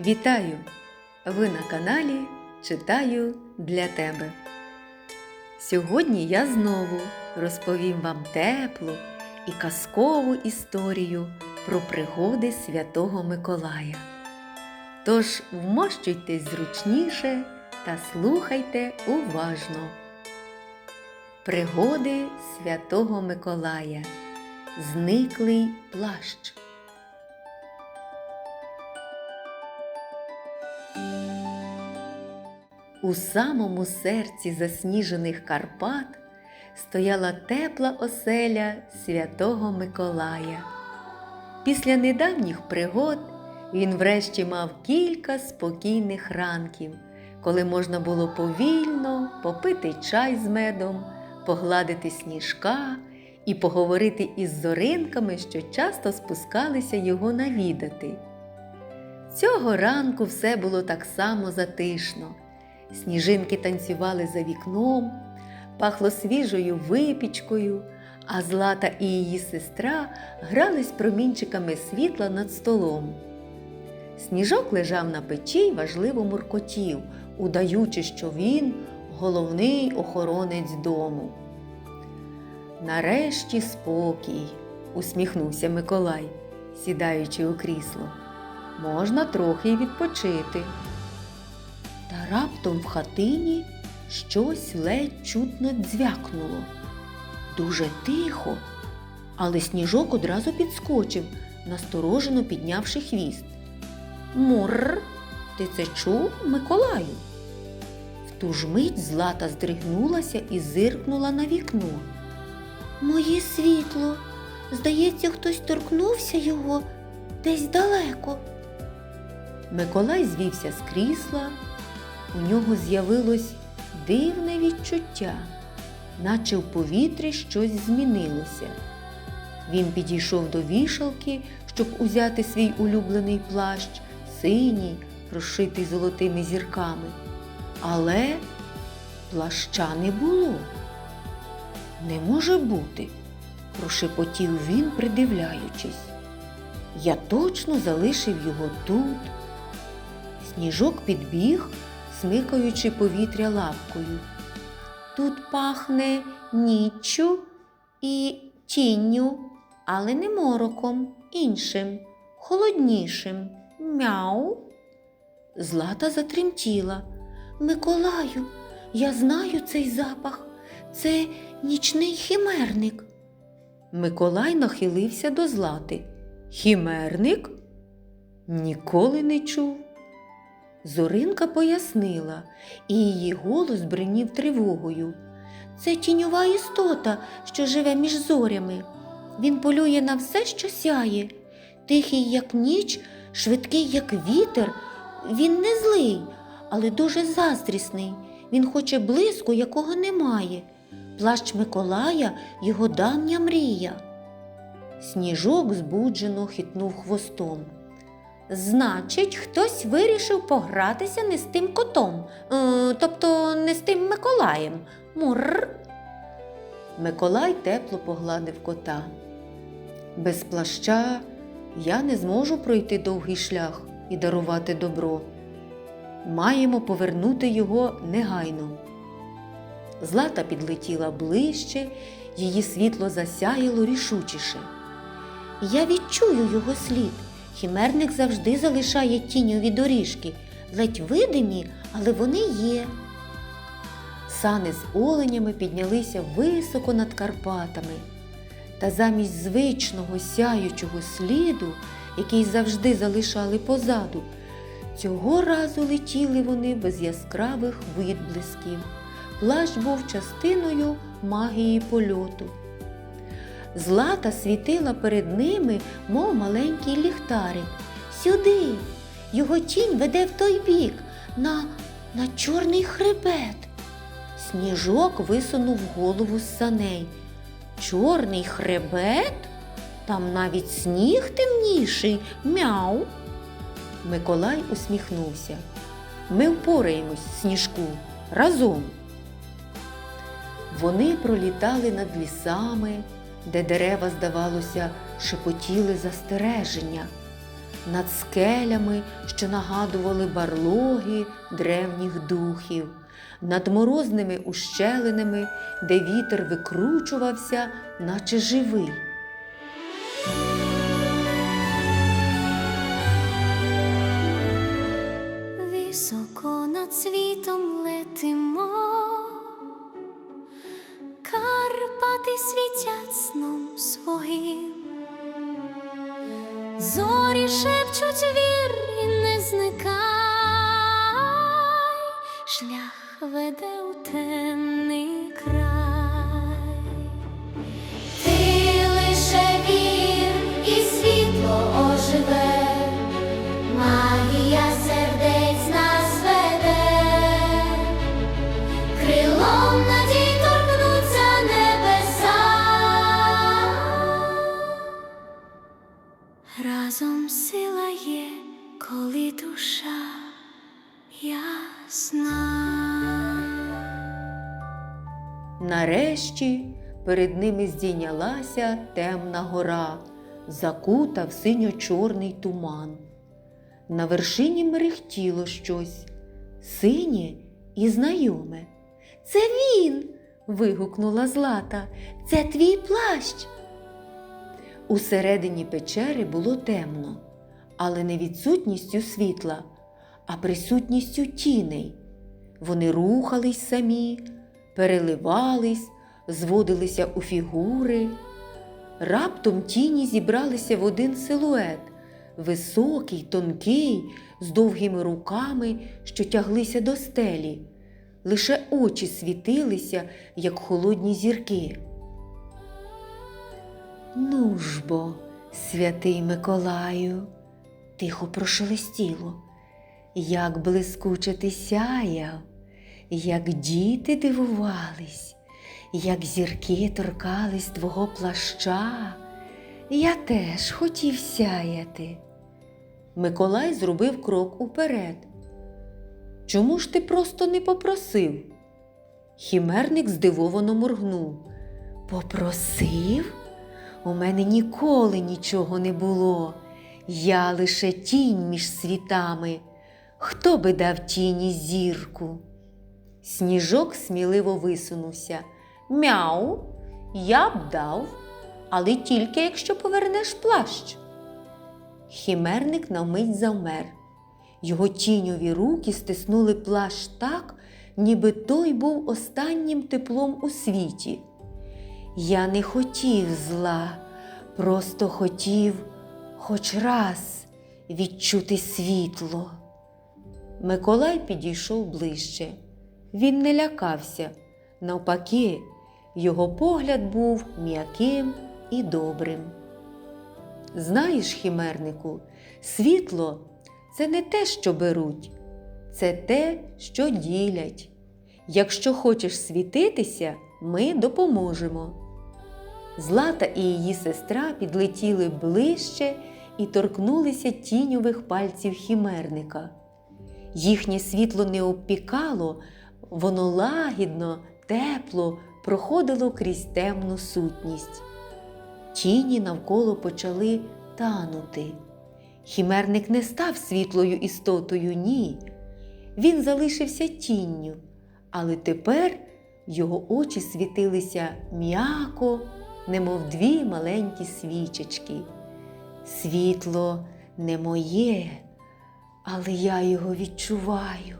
Вітаю! Ви на каналі Читаю для тебе. Сьогодні я знову розповім вам теплу і казкову історію про пригоди Святого Миколая. Тож вмощуйтесь зручніше та слухайте уважно. Пригоди Святого Миколая. Зниклий плащ. У самому серці засніжених Карпат стояла тепла оселя святого Миколая. Після недавніх пригод він врешті мав кілька спокійних ранків, коли можна було повільно попити чай з медом, погладити сніжка і поговорити із зоринками, що часто спускалися його навідати. Цього ранку все було так само затишно. Сніжинки танцювали за вікном, пахло свіжою випічкою, а Злата і її сестра грались промінчиками світла над столом. Сніжок лежав на печі й важливо муркотів, удаючи, що він головний охоронець дому. Нарешті спокій, усміхнувся Миколай, сідаючи у крісло. Можна трохи й відпочити. Та раптом в хатині щось ледь чутно дзвякнуло. Дуже тихо, але сніжок одразу підскочив, насторожено піднявши хвіст. Мурр, ти це чув, Миколаю? В ту ж мить злата здригнулася і зиркнула на вікно. Моє світло. Здається, хтось торкнувся його десь далеко. Миколай звівся з крісла, у нього з'явилось дивне відчуття, наче в повітрі щось змінилося. Він підійшов до вішалки, щоб узяти свій улюблений плащ, синій, розшитий золотими зірками. Але плаща не було. Не може бути, прошепотів він, придивляючись. Я точно залишив його тут. Сніжок підбіг, смикаючи повітря лапкою. Тут пахне ніччю і тінню, але не мороком, іншим, холоднішим. Мяу. Злата затремтіла. Миколаю, я знаю цей запах. Це нічний химерник. Миколай нахилився до злати. Хімерник? Ніколи не чув. Зоринка пояснила, і її голос бринів тривогою. Це тіньова істота, що живе між зорями. Він полює на все, що сяє. Тихий, як ніч, швидкий, як вітер. Він не злий, але дуже заздрісний. Він хоче блиску, якого немає. Плащ Миколая його давня мрія. Сніжок збуджено хитнув хвостом. Значить, хтось вирішив погратися не з тим котом, е, тобто не з тим Миколаєм. Мурр. Миколай тепло погладив кота. Без плаща я не зможу пройти довгий шлях і дарувати добро. Маємо повернути його негайно. Злата підлетіла ближче, її світло засяяло рішучіше. Я відчую його слід. Хімерник завжди залишає тіньові доріжки, ледь видимі, але вони є. Сани з оленями піднялися високо над Карпатами, та замість звичного сяючого сліду, який завжди залишали позаду, цього разу летіли вони без яскравих відблисків. Плащ був частиною магії польоту. Злата світила перед ними, мов маленький ліхтарик. Сюди. Його тінь веде в той бік, на, на чорний хребет. Сніжок висунув голову з саней. Чорний хребет? Там навіть сніг темніший, мяу. Миколай усміхнувся. Ми впораємось, сніжку, разом. Вони пролітали над лісами, де дерева, здавалося, шепотіли застереження. над скелями, що нагадували барлоги древніх духів, над морозними ущелинами, де вітер викручувався, наче живий. Високо над світом летимо, Карпати світять сном своїм, зорі шепчуть вір і не зникай, шлях веде сила є, коли душа ясна. Нарешті перед ними здійнялася темна гора, закута в синьо-чорний туман. На вершині мерехтіло щось синє і знайоме. Це він. вигукнула Злата. Це твій плащ. Усередині печери було темно, але не відсутністю світла, а присутністю тіней. Вони рухались самі, переливались, зводилися у фігури. Раптом тіні зібралися в один силует, високий, тонкий, з довгими руками, що тяглися до стелі. Лише очі світилися, як холодні зірки. Ну ж бо, святий Миколаю, тихо прошелестіло, як блискуче ти сяяв, як діти дивувались, як зірки торкались твого плаща. Я теж хотів сяяти. Миколай зробив крок уперед. Чому ж ти просто не попросив? Хімерник здивовано моргнув. Попросив? У мене ніколи нічого не було. Я лише тінь між світами. Хто би дав тіні зірку? Сніжок сміливо висунувся. Мяу, я б дав, але тільки якщо повернеш плащ. Хімерник на мить завмер. Його тіньові руки стиснули плащ так, ніби той був останнім теплом у світі. Я не хотів зла, просто хотів хоч раз відчути світло. Миколай підійшов ближче. Він не лякався. Навпаки, його погляд був м'яким і добрим. Знаєш, хімернику, світло це не те, що беруть, це те, що ділять. Якщо хочеш світитися, ми допоможемо. Злата і її сестра підлетіли ближче і торкнулися тіньових пальців хімерника. Їхнє світло не обпікало, воно лагідно, тепло проходило крізь темну сутність. Тіні навколо почали танути. Хімерник не став світлою істотою, ні. Він залишився тінню, але тепер його очі світилися м'яко, немов дві маленькі свічечки. Світло не моє, але я його відчуваю,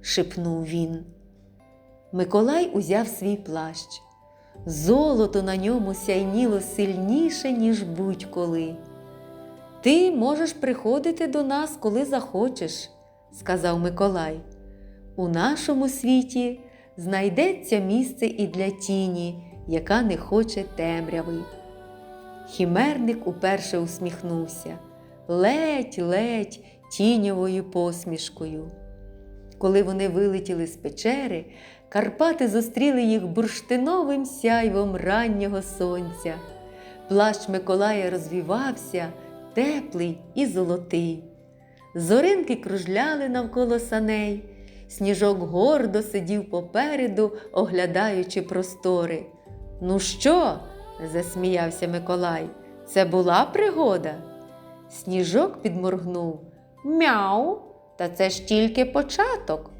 шепнув він. Миколай узяв свій плащ. Золото на ньому сяйніло сильніше, ніж будь-коли. Ти можеш приходити до нас, коли захочеш, сказав Миколай. У нашому світі знайдеться місце і для тіні, яка не хоче темряви. Хімерник уперше усміхнувся ледь-ледь тіньовою посмішкою. Коли вони вилетіли з печери, Карпати зустріли їх бурштиновим сяйвом раннього сонця. Плащ Миколая розвівався, теплий і золотий. Зоринки кружляли навколо саней, сніжок гордо сидів попереду, оглядаючи простори. Ну що? Засміявся Миколай. Це була пригода? Сніжок підморгнув. Мяу! Та це ж тільки початок.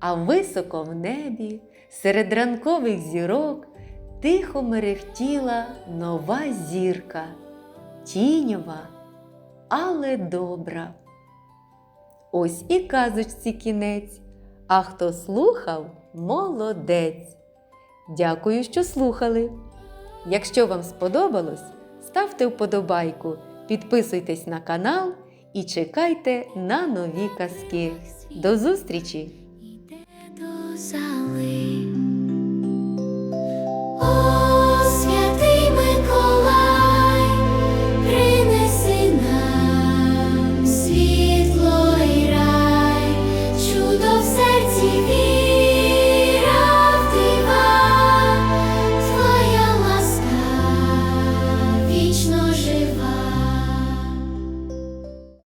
А високо в небі, серед ранкових зірок, тихо мерехтіла нова зірка, тіньова, але добра. Ось і казочці кінець, а хто слухав, молодець. Дякую, що слухали. Якщо вам сподобалось, ставте вподобайку, підписуйтесь на канал і чекайте на нові казки. До зустрічі!